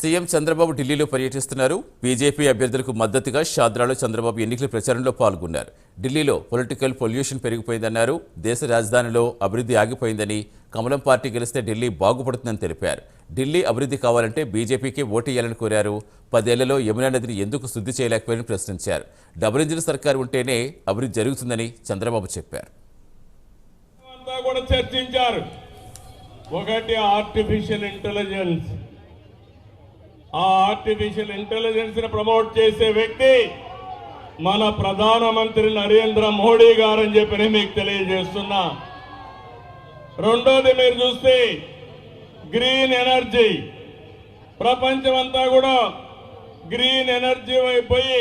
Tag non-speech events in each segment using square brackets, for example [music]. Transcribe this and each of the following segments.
CM Chandrababu ఢిల్లీలో పర్యటిస్తున్నారు. BJP అభ్యర్థులకు మద్దతుగా షాద్రాలో చంద్రబాబు ఎన్నికల ప్రచారంలో పాల్గొన్నారు. ఢిల్లీలో పొలిటికల్ పొల్యూషన్ పెరిగిపోయిందన్నారు. దేశ రాజధానిలో అభివృద్ధి ఆగిపోయిందని కమలం పార్టీ గెలిస్తే ఢిల్లీ బాగుపడుతుందని తెలిపారు. ఢిల్లీ అభివృద్ధి కావాలంటే బీజేపీకి ఓటేయాలని కోరారు. పదేళ్ళలో యమునా నదిని ఎందుకు శుద్ధి చేయలేకపోయారని ప్రశ్నించారు. డబుల్ ఇంజిన్ సర్కారు ఉంటేనే అభివృద్ధి జరుగుతుందని చంద్రబాబు చెప్పారు. చర్చించారు. ఒకటి ఆర్టిఫిషియల్ ఇంటెలిజెన్స్ ఆ ఆర్టిఫిషియల్ ఇంటెలిజెన్స్ని ప్రమోట్ చేసే వ్యక్తి మన ప్రధానమంత్రి నరేంద్ర మోడీ గారని చెప్పి నేను మీకు తెలియజేస్తున్నా. రెండోది మీరు చూస్తే గ్రీన్ ఎనర్జీ ప్రపంచం అంతా కూడా గ్రీన్ ఎనర్జీ అయిపోయి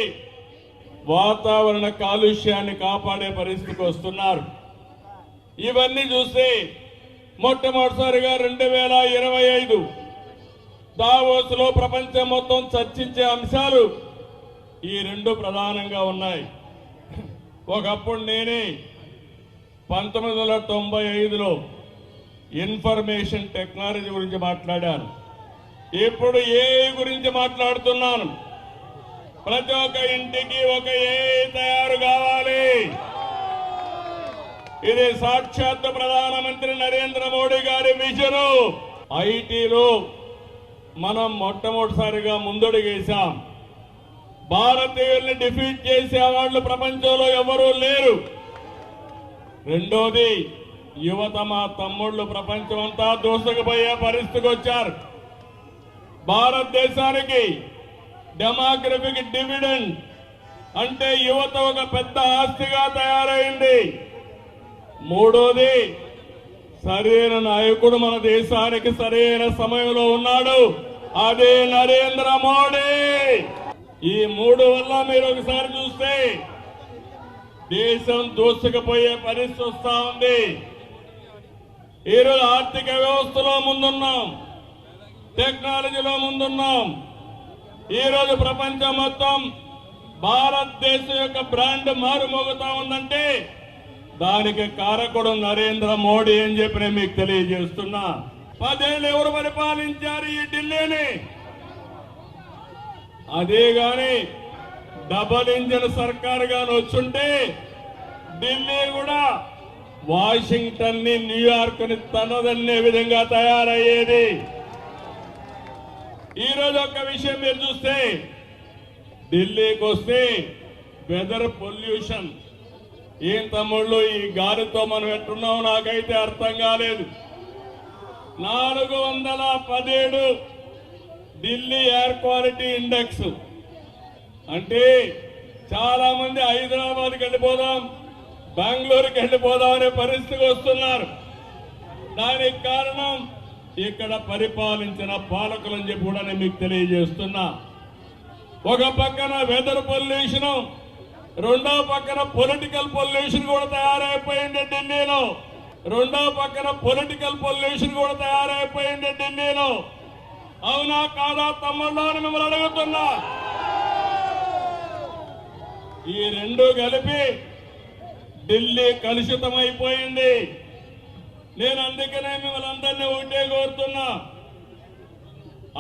వాతావరణ కాలుష్యాన్ని కాపాడే పరిస్థితికి వస్తున్నారు. ఇవన్నీ చూస్తే మొట్టమొదటిసారిగా రెండు వేల ఇరవై ఐదు దావోస్లో ప్రపంచం మొత్తం చర్చించే అంశాలు ఈ రెండు ప్రధానంగా ఉన్నాయి. ఒకప్పుడు నేనే పంతొమ్మిది వందల తొంభై ఐదులో ఇన్ఫర్మేషన్ టెక్నాలజీ గురించి మాట్లాడాను. ఇప్పుడు ఏఐ గురించి మాట్లాడుతున్నాను. ప్రతి ఒక్క ఇంటికి ఒక ఏఐ తయారు కావాలి. ఇది సాక్షాత్ ప్రధానమంత్రి నరేంద్ర మోడీ గారి విజను. ఐటీలో మనం మొట్టమొదటిసారిగా ముందడుగేశాం. భారతీయుల్ని డిఫీట్ చేసే వాళ్ళు ప్రపంచంలో ఎవరూ లేరు. రెండోది యువత మా తమ్ముళ్ళు ప్రపంచం అంతా దూసుకుపోయే పరిస్థితికి వచ్చారు. భారతదేశానికి డెమోగ్రఫిక్ డివిడెండ్ అంటే యువత ఒక పెద్ద ఆస్తిగా తయారైంది. మూడోది సరైన నాయకుడు మన దేశానికి సరైన సమయంలో ఉన్నాడు. అదే నరేంద్ర మోడీ. ఈ మూడు వల్ల మీరు ఒకసారి చూస్తే దేశం దూసుకుపోయే పరిస్థితి వస్తా ఉంది. ఈరోజు ఆర్థిక వ్యవస్థలో ముందున్నాం. టెక్నాలజీలో ముందున్నాం. ఈరోజు ప్రపంచం మొత్తం భారతదేశం యొక్క బ్రాండ్ మారుమోగుతా ఉందంటే దానికి కారకుడు నరేంద్ర మోడీ అని చెప్పి నేను మీకు తెలియజేస్తున్నా. పదేళ్ళు ఎవరు పరిపాలించారు ఈ ఢిల్లీని? అదే గాని డబల్ ఇంజన్ సర్కార్ గాని వచ్చుంటే ఢిల్లీ కూడా వాషింగ్టన్ని న్యూయార్క్ని తనదన్నే విధంగా తయారయ్యేది. ఈ రోజు ఒక విషయం మీరు చూస్తే ఢిల్లీకి వస్తే వెదర్ పొల్యూషన్ ఏం తమ్ముళ్ళు ఈ గాలితో మనం ఎట్టున్నాం నాకైతే అర్థం కాలేదు. నాలుగు వందల పదిహేడు ఢిల్లీ ఎయిర్ క్వాలిటీ ఇండెక్స్. అంటే చాలా మంది హైదరాబాద్కి వెళ్ళిపోదాం బెంగళూరుకి వెళ్ళిపోదాం అనే పరిస్థితికి వస్తున్నారు. దానికి కారణం ఇక్కడ పరిపాలించిన పాలకులని చెప్పి కూడా నేను మీకు తెలియజేస్తున్నా. ఒక పక్కన వెదర్ పొల్యూషన్ రెండో పక్కన పొలిటికల్ పొల్యూషన్ కూడా తయారైపోయింది ఢిల్లీలో. రెండో పక్కన పొలిటికల్ పొల్యూషన్ కూడా తయారైపోయింది ఢిల్లీలో. అవునా కాదా తమ్ముళ్ళు అని మిమ్మల్ని అడుగుతున్నా. ఈ రెండు కలిపి ఢిల్లీ కలుషితమైపోయింది. నేను అందుకనే మిమ్మల్ని అందరినీ ఒకటే కోరుతున్నా.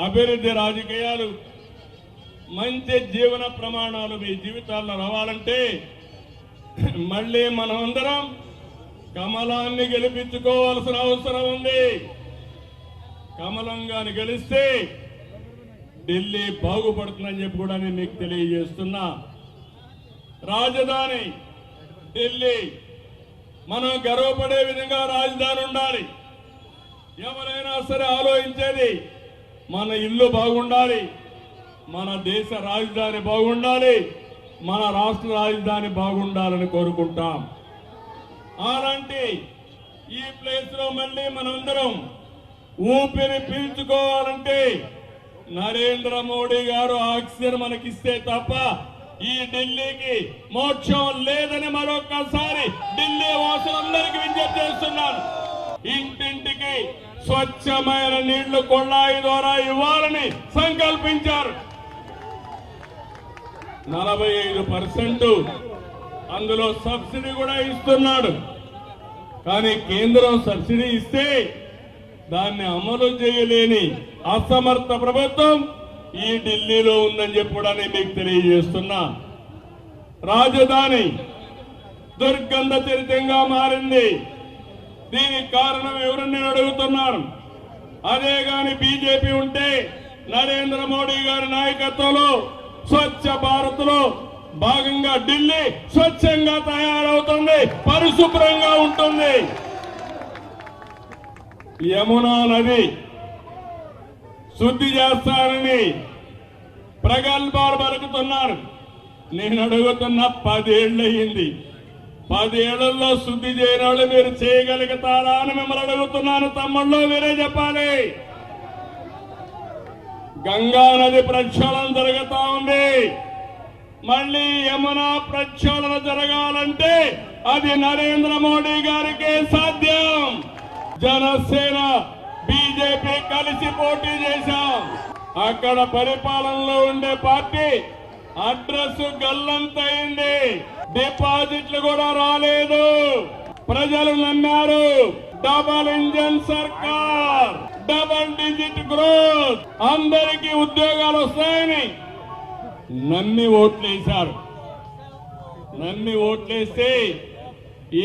అభివృద్ధి రాజకీయాలు మంచి జీవన ప్రమాణాలు మీ జీవితాల్లో రావాలంటే [clears throat] మళ్ళీ మనమందరం కమలాన్ని గెలిపించుకోవాల్సిన అవసరం ఉంది. కమలం గాని గెలిస్తే ఢిల్లీ బాగుపడుతుందని చెప్పి కూడా నేను మీకు తెలియజేస్తున్నా. రాజధాని ఢిల్లీ మనం గర్వపడే విధంగా రాజధాని ఉండాలి. ఎవరైనా సరే ఆలోచించేది మన ఇల్లు బాగుండాలి. మన దేశ రాజధాని బాగుండాలి మన రాష్ట్ర రాజధాని బాగుండాలని కోరుకుంటాం. అలాంటి ఈ ప్లేస్లో మళ్ళీ మనందరం ఊపిరి పీల్చుకోవాలంటే నరేంద్ర మోడీ గారు ఆక్సిజన్ మనకిస్తే తప్ప ఈ ఢిల్లీకి మోక్షం లేదని మరొకసారి ఢిల్లీ వాసులందరికీ విజ్ఞప్తి చేస్తున్నాను. ఇంటింటికి స్వచ్ఛమైన నీళ్ళు కొళ్ళాయి ద్వారా ఇవ్వాలని సంకల్పించారు. నలభై ఐదు పర్సెంట్ అందులో సబ్సిడీ కూడా ఇస్తున్నాడు. కానీ కేంద్రం సబ్సిడీ ఇస్తే దాన్ని అమలు చేయలేని అసమర్థ ప్రభుత్వం ఈ ఢిల్లీలో ఉందని చెప్పడానికి మీకు తెలియజేస్తున్నా. రాజధాని దుర్గంధ చరితంగా మారింది. దీనికి కారణం ఎవరు నేను అడుగుతున్నాను. అదే గాని బీజేపీ ఉంటే నరేంద్ర మోడీ గారి నాయకత్వంలో స్వచ్ఛ భారత్లో భాగంగా ఢిల్లీ స్వచ్ఛంగా తయారవుతుంది పరిశుభ్రంగా ఉంటుంది. యమునా నది శుద్ధి చేస్తానని ప్రగల్భాలు పలుకుతున్నారు. నేను అడుగుతున్న పదేళ్ళు అయింది పదేళ్ళలో శుద్ధి చేయని వాళ్ళు మీరు చేయగలుగుతారా అని మిమ్మల్ని అడుగుతున్నాను. తమ్ముళ్ళు మీరే చెప్పాలి. గంగా నది ప్రక్షాళన జరుగుతా ఉంది. మళ్ళీ యమునా ప్రక్షాళన జరగాలంటే అది నరేంద్ర మోడీ గారికే సాధ్యం. జనసేన బీజేపీ కలిసి పోటీ చేశాం. అక్కడ పరిపాలనలో ఉండే పార్టీ అడ్రస్ గల్లంతయింది. డిపాజిట్లు కూడా రాలేదు. ప్రజలు నమ్మారు. డబల్ ఇంజన్ సర్కార్. Double digit growth. అందరికీ ఉద్యోగాలు వస్తాయని. నమ్మి ఓట్లేశారు నమ్మి ఓట్లేస్తే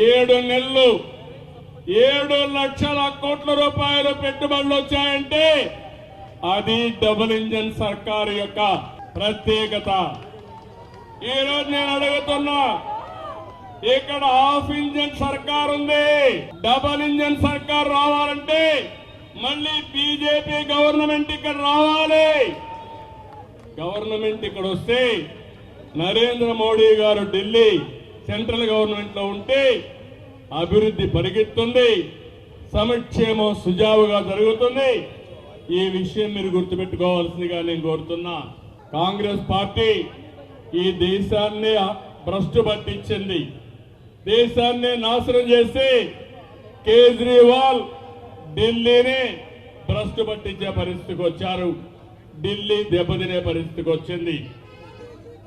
ఏడు నెలలు ఏడు లక్షల కోట్ల రూపాయలు పెట్టుబడులు వచ్చాయంటే అది డబుల్ ఇంజన్ సర్కారు యొక్క ప్రత్యేకత. ఈరోజు నేను అడుగుతున్నా ఇక్కడ హాఫ్ ఇంజన్ సర్కార్ ఉంది డబల్ ఇంజన్ సర్కార్ రావాలంటే మళ్ళీ బీజేపీ గవర్నమెంట్ ఇక్కడ రావాలి. గవర్నమెంట్ ఇక్కడ వస్తే నరేంద్ర మోడీ గారు ఢిల్లీ సెంట్రల్ గవర్నమెంట్లో ఉంటే అభివృద్ధి పరిగెత్తుంది సమక్షేమం సుజావుగా జరుగుతుంది. ఈ విషయం మీరు గుర్తుపెట్టుకోవాల్సిందిగా నేను కోరుతున్నా. కాంగ్రెస్ పార్టీ ఈ దేశాన్ని భ్రష్టు పట్టించింది. దేశాన్ని నాశనం చేసి కేజ్రీవాల్ ఢిల్లీని భ్రష్టు పట్టించే పరిస్థితికి వచ్చారు. ఢిల్లీ దెబ్బతినే పరిస్థితికి వచ్చింది.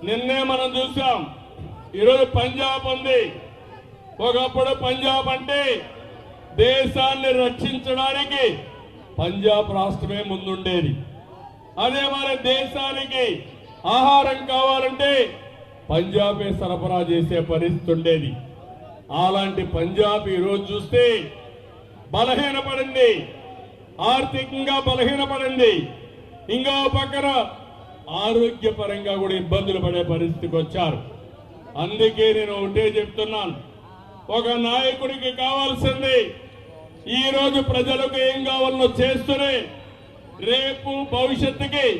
నిన్నే మనం చూసాం. ఈరోజు పంజాబ్ ఉంది. ఒకప్పుడు పంజాబ్ అంటే దేశాన్ని రక్షించడానికి పంజాబ్ రాష్ట్రమే ముందుండేది. అదే మరి దేశానికి ఆహారం కావాలంటే పంజాబే సరఫరా చేసే పరిస్థితి ఉండేది. అలాంటి పంజాబ్ ఈరోజు చూస్తే బలహీనపడింది ఆర్థికంగా బలహీనపడింది ఇంకో పక్కన ఆరోగ్యపరంగా కూడా ఇబ్బందులు పడే పరిస్థితికి వచ్చారు. అందుకే నేను ఒకటే చెప్తున్నాను. ఒక నాయకుడికి కావాల్సింది ఈ రోజు ప్రజలకు ఏం కావాలనో చేస్తూనే రేపు భవిష్యత్తుకి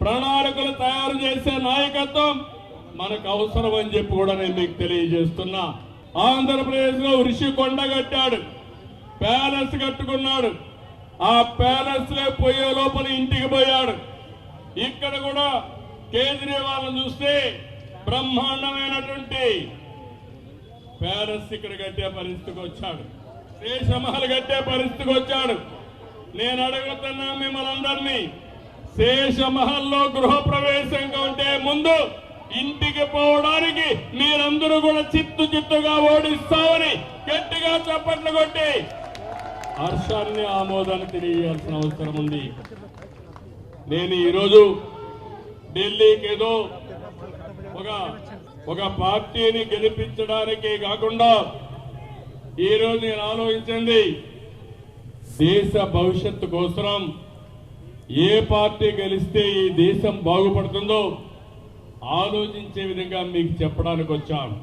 ప్రణాళికలు తయారు చేసే నాయకత్వం మనకు అవసరం అని చెప్పి కూడా నేను మీకు తెలియజేస్తున్నా. ఆంధ్రప్రదేశ్లో ఋషి కొండ కట్టాడు ప్యాలెస్ కట్టుకున్నాడు. ఆ ప్యాలెస్లో పోయే లోపల ఇంటికి పోయాడు. ఇక్కడ కూడా కేజ్రీవాల్ చూస్తే బ్రహ్మాండమైనటువంటి ప్యాలెస్ ఇక్కడ కట్టే పరిస్థితికి వచ్చాడు. శేషమహల్ కట్టే పరిస్థితికి వచ్చాడు. నేను అడుగుతున్నా మిమ్మల్ని అందరినీ శేషమహల్లో గృహప్రవేశం ఉంటే ముందు ఇంటికి పోవడానికి మీరందరూ కూడా చిత్తు చిత్తుగా ఓడిస్తామని గట్టిగా చప్పట్లు కొట్టి హర్షాన్ని ఆమోదాన్ని తెలియజేయాల్సిన అవసరం ఉంది. నేను ఈరోజు ఢిల్లీకి ఏదో ఒక ఒక పార్టీని గెలిపించడానికే కాకుండా ఈరోజు నేను ఆలోచించింది దేశ భవిష్యత్తు కోసం ఏ పార్టీ గెలిస్తే ఈ దేశం బాగుపడుతుందో ఆలోచించే విధంగా మీకు చెప్పడానికి వచ్చాను.